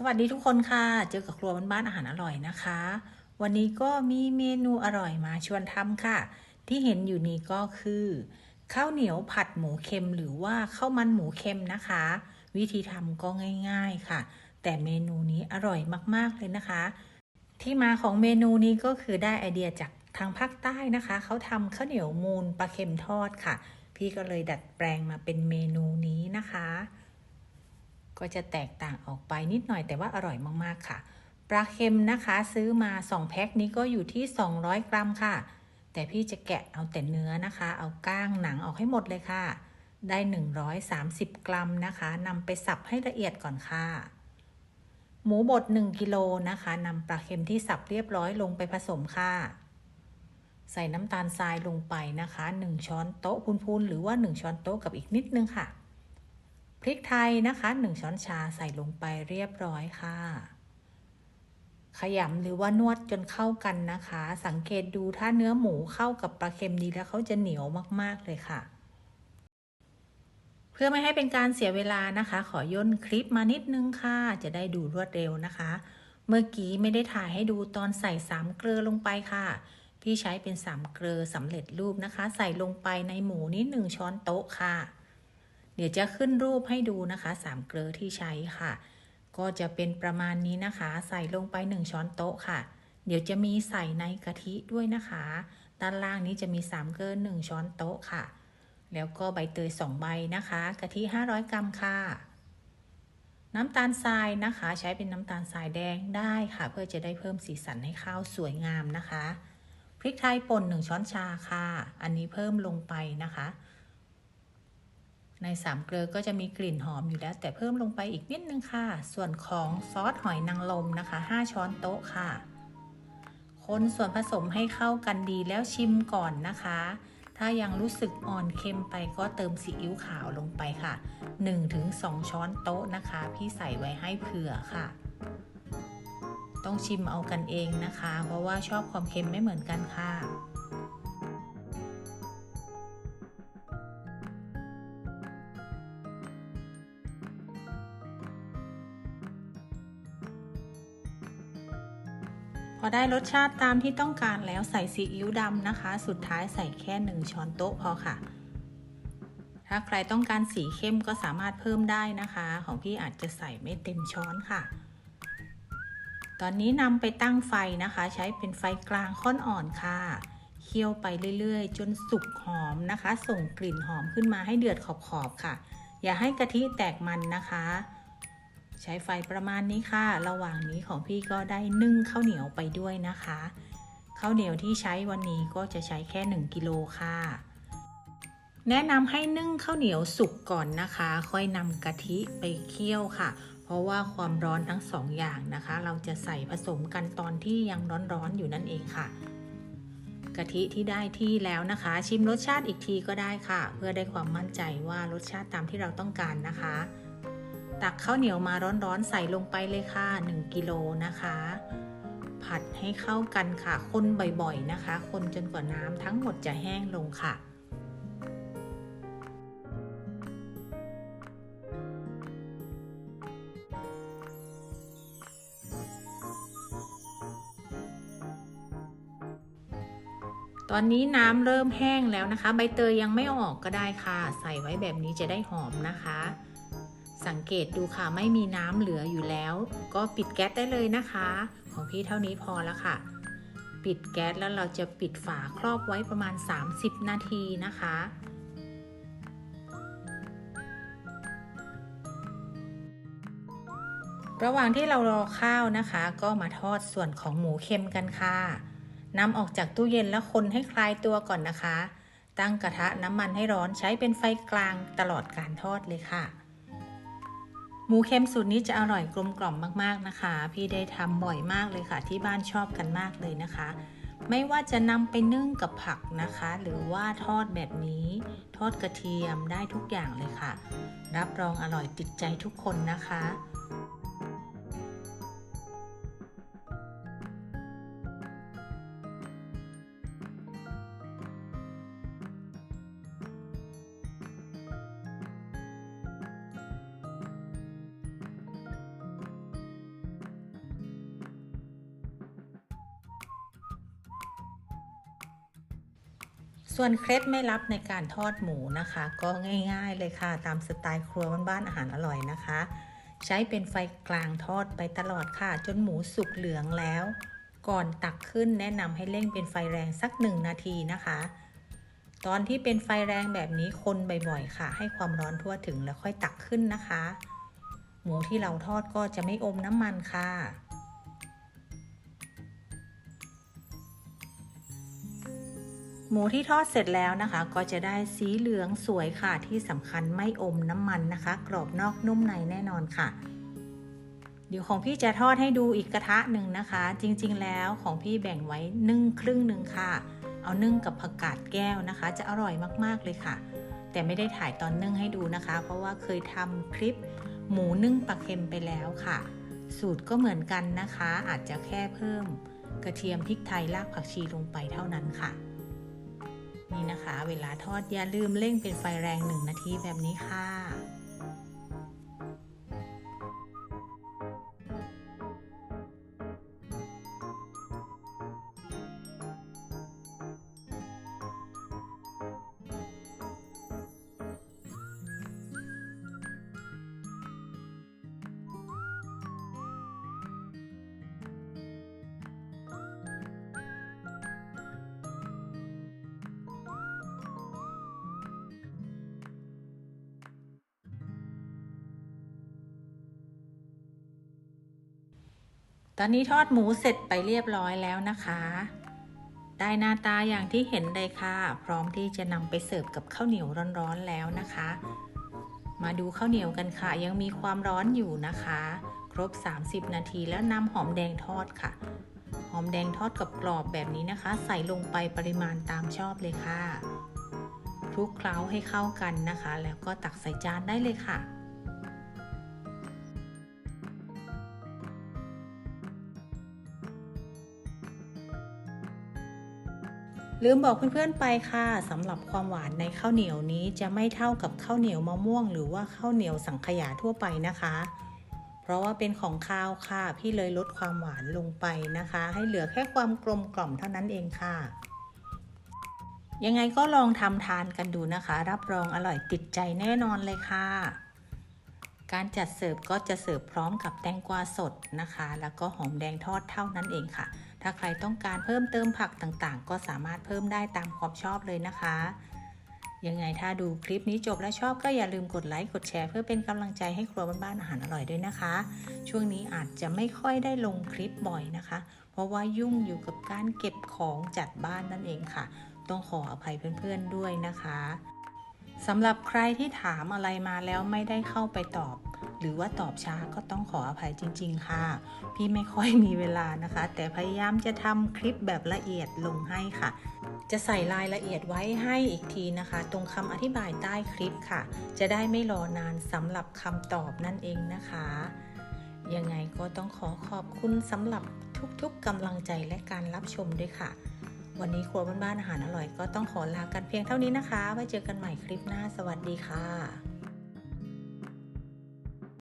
สวัสดีทุกคนค่ะ เจอกับครัวบ้านๆอาหารอร่อยนะคะ วันนี้ก็มีเมนูอร่อยมาชวนทำค่ะ ที่เห็นอยู่นี้ก็คือข้าวเหนียวผัดหมูเค็มหรือว่าข้าวมันหมูเค็มนะคะ วิธีทำก็ง่ายๆค่ะ แต่เมนูนี้อร่อยมากๆเลยนะคะ ที่มาของเมนูนี้ก็คือได้ไอเดียจากทางภาคใต้นะคะ เขาทำข้าวเหนียวมูนปลาเค็มทอดค่ะ พี่ก็เลยดัดแปลงมาเป็นเมนูนี้นะคะ ก็จะแตกต่างออกไปนิดหน่อยแต่ว่าอร่อยมากๆค่ะ ปลาเค็มนะคะซื้อมา 2 แพ็คนี้ก็อยู่ที่ 200 กรัมค่ะ แต่พี่จะแกะเอาแต่เนื้อนะคะ เอาก้างหนังออกให้หมดเลยค่ะ ได้ 130 กรัมนะคะนำไปสับให้ละเอียดก่อนค่ะ หมูบด 1 กิโลนะคะนำปลาเค็มที่สับเรียบร้อยลงไปผสมค่ะใส่น้ำตาลทรายลงไปนะคะ 1 ช้อนโต๊ะพูนๆหรือว่า 1 ช้อนโต๊ะกับอีกนิดนึงค่ะ พริกไทยนะคะ 1 ช้อนชาใส่ลงไปเรียบร้อยค่ะ ขยำหรือว่านวดจนเข้ากันนะคะ สังเกตดูถ้าเนื้อหมูเข้ากับปลาเค็มดีแล้วเขาจะเหนียวมากๆเลยค่ะ เพื่อไม่ให้เป็นการเสียเวลานะคะ ขอย่นคลิปมานิดนึงค่ะ จะได้ดูรวดเร็วนะคะ เมื่อกี้ไม่ได้ถ่ายให้ดูตอนใส่สามเกลือลงไปค่ะพี่ใช้เป็นสามเกลือสำเร็จรูปนะคะ ใส่ลงไปในหมูนี้หนึ่งช้อนโต๊ะค่ะ เดี๋ยวจะขึ้นรูปให้ดูนะคะสามเกลือที่ใช้ค่ะ ก็จะเป็นประมาณนี้นะคะ ใส่ลงไป 1 ช้อนโต๊ะค่ะ เดี๋ยวจะมีใส่ในกะทิด้วยนะคะ ด้านล่างนี้จะมี3เกลือ1ช้อนโต๊ะค่ะ แล้วก็ใบเตย2ใบนะคะกะทิ 500 กรัมค่ะ น้ำตาลทรายนะคะ ใช้เป็นน้ำตาลทรายแดงได้ค่ะ เพื่อจะได้เพิ่มสีสันให้ข้าวสวยงามนะคะพริกไทยป่น1ช้อนชาค่ะ อันนี้เพิ่มลงไปนะคะ ในสามเกลือก็จะมีกลิ่นหอมอยู่แล้ว แต่เพิ่มลงไปอีกนิดนึงค่ะ ส่วนของซอสหอยนางรมนะคะ 5 ช้อนโต๊ะค่ะ คนส่วนผสมให้เข้ากันดีแล้วชิมก่อนนะคะ ถ้ายังรู้สึกอ่อนเค็มไปก็เติมซีอิ๊วขาวลงไปค่ะ 1-2 ช้อนโต๊ะนะคะ พี่ใส่ไว้ให้เผื่อค่ะ ต้องชิมเอากันเองนะคะ เพราะว่าชอบความเค็มไม่เหมือนกันค่ะ พอได้รสชาติตามที่ต้องการแล้วใส่ซีอิ๊วดำนะคะ สุดท้ายใส่แค่ 1 ช้อนโต๊ะพอค่ะ ถ้าใครต้องการสีเข้มก็สามารถเพิ่มได้นะคะ ของพี่อาจจะใส่ไม่เต็มช้อนค่ะ ตอนนี้นำไปตั้งไฟนะคะ ใช้เป็นไฟกลางค่อนอ่อนค่ะเคี่ยวไปเรื่อยๆ จนสุกหอมนะคะ ส่งกลิ่นหอมขึ้นมาให้เดือดขอบๆค่ะ อย่าให้กะทิแตกมันนะคะ ใช้ไฟประมาณนี้ค่ะ ระหว่างนี้ของพี่ก็ได้นึ่งข้าวเหนียวไปด้วยนะคะ ข้าวเหนียวที่ใช้วันนี้ก็จะใช้แค่ 1กิโลค่ะ แนะนำให้นึ่งข้าวเหนียวสุกก่อนนะคะ ค่อยนำกะทิไปเคี่ยวค่ะ เพราะว่าความร้อนทั้งสองอย่างนะคะ เราจะใส่ผสมกันตอนที่ยังร้อนๆอยู่นั่นเองค่ะกะทิที่ได้ที่แล้วนะคะ ชิมรสชาติอีกทีก็ได้ค่ะ เพื่อได้ความมั่นใจว่ารสชาติตามที่เราต้องการนะคะ ตักข้าวเหนียวมาร้อนๆ ใส่ลงไปเลยค่ะ 1 กิโลนะคะ ผัดให้เข้ากันค่ะ คนบ่อยๆนะคะ คนจนกว่าน้ำทั้งหมดจะแห้งลงค่ะตอนนี้น้ำเริ่มแห้งแล้วนะคะ ใบเตยยังไม่ออกก็ได้ค่ะ ใส่ไว้แบบนี้จะได้หอมนะคะ สังเกตดูค่ะไม่มีน้ำเหลืออยู่แล้ว ก็ปิดแก๊สได้เลยนะคะ ของพี่เท่านี้พอแล้วค่ะ ปิดแก๊สแล้วเราจะปิดฝาครอบไว้ประมาณ 30 นาทีนะคะระหว่างที่เรารอข้าวนะคะ ก็มาทอดส่วนของหมูเค็มกันค่ะนำออกจากตู้เย็นแล้วคนให้คลายตัวก่อนนะคะ ตั้งกระทะน้ำมันให้ร้อนใช้เป็นไฟกลางตลอดการทอดเลยค่ะ หมูเค็มสูตรนี้จะอร่อยกลมกล่อมมากๆนะคะ พี่ได้ทำบ่อยมากเลยค่ะ ที่บ้านชอบกันมากเลยนะคะ ไม่ว่าจะนำไปนึ่งกับผักนะคะ หรือว่าทอดแบบนี้ ทอดกระเทียมได้ทุกอย่างเลยค่ะ รับรองอร่อยติดใจทุกคนนะคะ ส่วนเคล็ดไม่ลับในการทอดหมูนะคะ ก็ง่ายๆเลยค่ะ ตามสไตล์ครัวบ้านๆอาหารอร่อยนะคะ ใช้เป็นไฟกลางทอดไปตลอดค่ะ จนหมูสุกเหลืองแล้ว ก่อนตักขึ้นแนะนำให้เร่งเป็นไฟแรงสักหนึ่งนาทีนะคะ ตอนที่เป็นไฟแรงแบบนี้คนบ่อยๆค่ะ ให้ความร้อนทั่วถึงแล้วค่อยตักขึ้นนะคะ หมูที่เราทอดก็จะไม่อมน้ำมันค่ะ หมูที่ทอดเสร็จแล้วนะคะ ก็จะได้สีเหลืองสวยค่ะที่สำคัญไม่อมน้ำมันนะคะ กรอบนอกนุ่มในแน่นอนค่ะ เดี๋ยวของพี่จะทอดให้ดูอีกกระทะหนึ่งนะคะ จริงๆแล้วของพี่แบ่งไว้นึ่งครึ่งหนึ่งค่ะ เอานึ่งกับผักกาดแก้วนะคะ จะอร่อยมากๆเลยค่ะ แต่ไม่ได้ถ่ายตอนนึ่งให้ดูนะคะ เพราะว่าเคยทำคลิปหมูนึ่งปลาเค็มไปแล้วค่ะ สูตรก็เหมือนกันนะคะ อาจจะแค่เพิ่ม กระเทียมพริกไทยรากผักชีลงไปเท่านั้นค่ะ นี่นะคะ เวลาทอดอย่าลืมเร่งเป็นไฟแรงหนึ่งนาทีแบบนี้ค่ะ ตอนนี้ทอดหมูเสร็จไปเรียบร้อยแล้วนะคะ ได้หน้าตาอย่างที่เห็นเลยค่ะ พร้อมที่จะนำไปเสิร์ฟกับข้าวเหนียวร้อนๆแล้วนะคะ มาดูข้าวเหนียวกันค่ะ ยังมีความร้อนอยู่นะคะ ครบ 30 นาทีแล้วนำหอมแดงทอดค่ะ หอมแดงทอดกับกรอบแบบนี้นะคะ ใส่ลงไปปริมาณตามชอบเลยค่ะคลุกเคล้าให้เข้ากันนะคะ แล้วก็ตักใส่จานได้เลยค่ะ ลืมบอกเพื่อนๆไปค่ะสำหรับความหวานในข้าวเหนียวนี้จะไม่เท่ากับข้าวเหนียวมะม่วง หรือว่าข้าวเหนียวสังขยาทั่วไปนะคะ เพราะว่าเป็นของข้าวค่ะ พี่เลยลดความหวานลงไปนะคะ ให้เหลือแค่ความกลมกล่อมเท่านั้นเองค่ะ ยังไงก็ลองทำทานกันดูนะคะ รับรองอร่อยติดใจแน่นอนเลยค่ะ การจัดเสิร์ฟก็จะเสิร์ฟพร้อมกับแตงกวาสดนะคะ แล้วก็หอมแดงทอดเท่านั้นเองค่ะ ถ้าใครต้องการเพิ่มเติมผักต่างๆ ก็สามารถเพิ่มได้ตามความชอบเลยนะคะ ยังไงถ้าดูคลิปนี้จบและชอบก็อย่าลืมกดไลค์กดแชร์เพื่อเป็นกำลังใจให้ครัวบ้านๆอาหารอร่อยด้วยนะคะ ช่วงนี้อาจจะไม่ค่อยได้ลงคลิปบ่อยนะคะ เพราะว่ายุ่งอยู่กับการเก็บของจัดบ้านนั่นเองค่ะ ต้องขออภัยเพื่อนๆด้วยนะคะสำหรับใครที่ถามอะไรมาแล้วไม่ได้เข้าไปตอบ หรือว่าตอบช้าก็ต้องขออภัยจริง ๆ ค่ะ พี่ไม่ค่อยมีเวลานะคะ แต่พยายามจะทำคลิปแบบละเอียดลงให้ค่ะ จะใส่รายละเอียดไว้ให้อีกทีนะคะ ตรงคำอธิบายใต้คลิปค่ะ จะได้ไม่รอนานสำหรับคำตอบนั่นเองนะคะยังไงก็ต้องขอขอบคุณสำหรับทุกๆกำลังใจและการรับชมด้วยค่ะ วันนี้ครัวบ้านๆอาหารอร่อยก็ต้องขอลากันเพียงเท่านี้นะคะ ไว้เจอกันใหม่คลิปหน้า สวัสดีค่ะ